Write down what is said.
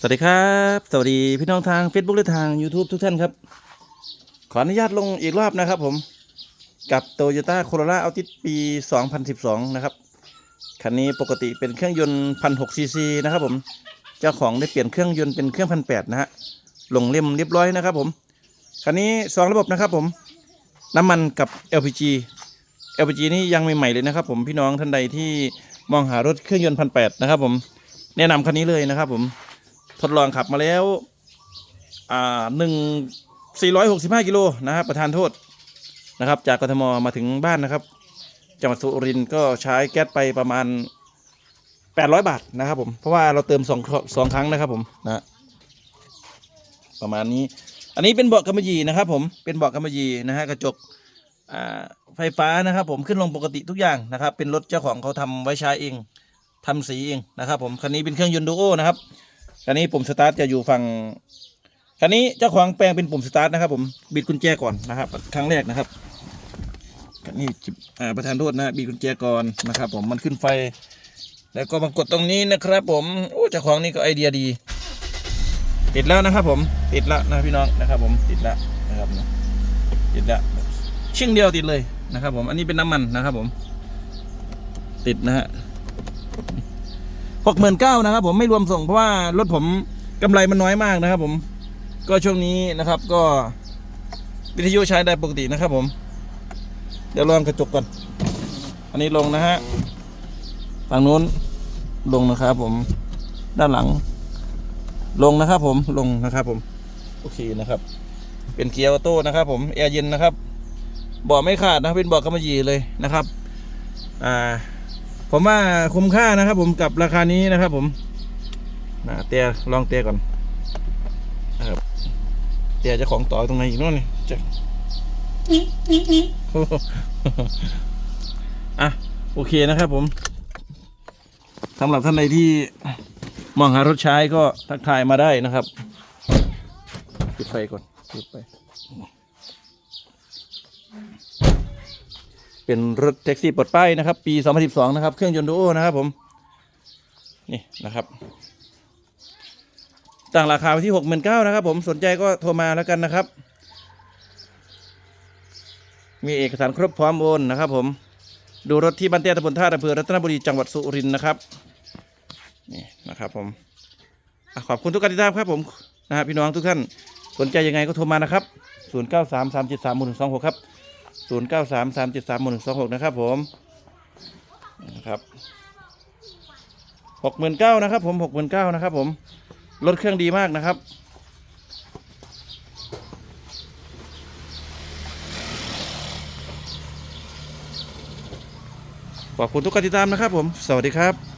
สวัสดีครับ สวัสดีพี่น้องทาง Facebook และทาง YouTube ทุกท่านครับ ขออนุญาตลงอีกรอบนะครับผมกับ Toyota Corolla Altis ปี 2012 นะครับ คันนี้ปกติเป็นเครื่องยนต์1,600ซีซีนะครับผม เจ้าของได้เปลี่ยนเครื่องยนต์เป็นเครื่อง1,800นะฮะลงเล่มเรียบร้อยนะครับผม คันนี้ 2 ระบบนะครับผม น้ำมันกับ LPG LPG นี่ยังใหม่ๆเลยนะครับผมพี่น้องท่านใดที่มองหารถเครื่องยนต์1,800นะครับผม แนะนำคันนี้เลยนะครับผม ทดลองขับมาแล้วอ่าหนึ่งสี่ร้อยหกสิบห้ากิโลนะครับประธานโทษนะครับ จากกทมมาถึงบ้านนะครับ จังหวัดสุรินทร์ก็ใช้แก๊สไปประมาณแปดร้อยบาทนะครับผมเพราะว่าเราเติมสองสองครั้งนะครับผมนะประมาณนี้ อันนี้เป็นเบาะกำมะหยี่นะครับ ผมเป็นเบาะกำมะหยี่นะฮะกระจกอ่าไฟฟ้านะครับ ผมขึ้นลงปกติทุกอย่างนะครับ เป็นรถเจ้าของเขาทำไว้ใช้เองทำสีเองนะครับ ผมคันนี้เป็นเครื่องยนต์ดูโอนะครับ คันนี้ปุ่มสตาร์ทจะอยู่ฝั่งคันนี้เจ้าของแปลงเป็นปุ่มสตาร์ทนะครับผมบิดกุญแจก่อนนะครับครั้งแรกนะครับคันนี้อ่าประธานโทษนะบิดกุญแจก่อนนะครับ ผมมันขึ้นไฟ แล้วก็มากดตรงนี้นะครับ ผมโอ้เจ้าของนี่ก็ไอเดียดี ติดแล้วนะครับ ผมติดแล้วนะพี่น้องนะครับ ผมติดแล้วนะครับนะติดแล้วชิ่งเดียวติดเลยนะครับ ผมอันนี้เป็นน้ำมันนะครับ ผม ติดนะฮะ หกหมื่นเก้านะครับ ผมไม่รวมส่งเพราะว่ารถผมกำไรมันน้อยมากนะครับ ผมก็ช่วงนี้นะครับก็วิทยุใช้ได้ปกตินะครับ ผม เดี๋ยวลองกระจกก่อน อันนี้ลงนะฮะฝั่งนู้นลงนะครับ ผมด้านหลัง ลงนะครับ ผมลงนะครับ ผม โอเคนะครับ เป็นเกียร์ออโต้นะครับ ผมแอร์เย็นนะครับบาะไม่ขาดนะเป็นบาะกำมะหยี่เลยนะครับ อ่า ผมว่าคุ้มค่านะครับ ผมกับราคานี้นะครับ ผมนะเตียลองเตียก่อนนะครับเตียจะของต่อตรงไหนอีกนู่นนี่จะอะโอเคนะครับผมสำหรับท่านใดที่มองหารถใช้ก็ทักทายมาได้นะครับปิดไฟก่อนปิดไป เป็นรถแท็กซี่ปลดป้ายนะครับ ปี 2012 นะครับ เครื่องยนต์ดูโอนะครับผม นี่นะครับตั้งราคาไว้ที่ 69,000นะครับผม สนใจก็โทรมาแล้วกันนะครับ มีเอกสารครบพร้อมโอนนะครับผม ดูรถที่บ้านเตี้ยตำบลท่าอำเภอรัตนบุรีจังหวัดสุรินทร์นะครับ นี่นะครับผมอขอบคุณทุกการติดตามครับผมนะฮะพี่น้องทุกท่าน สนใจยังไงก็โทรมานะครับ 093 373 126 ครับ ศูนย์เก้าสามสามเจ็ดสามหนึ่งสองหกนะครับผมนะครับหกหมื่นเก้านะครับผมหกหมื่นเก้านะครับผมรถเครื่องดีมากนะครับขอบคุณทุกการติดตามนะครับผม สวัสดีครับ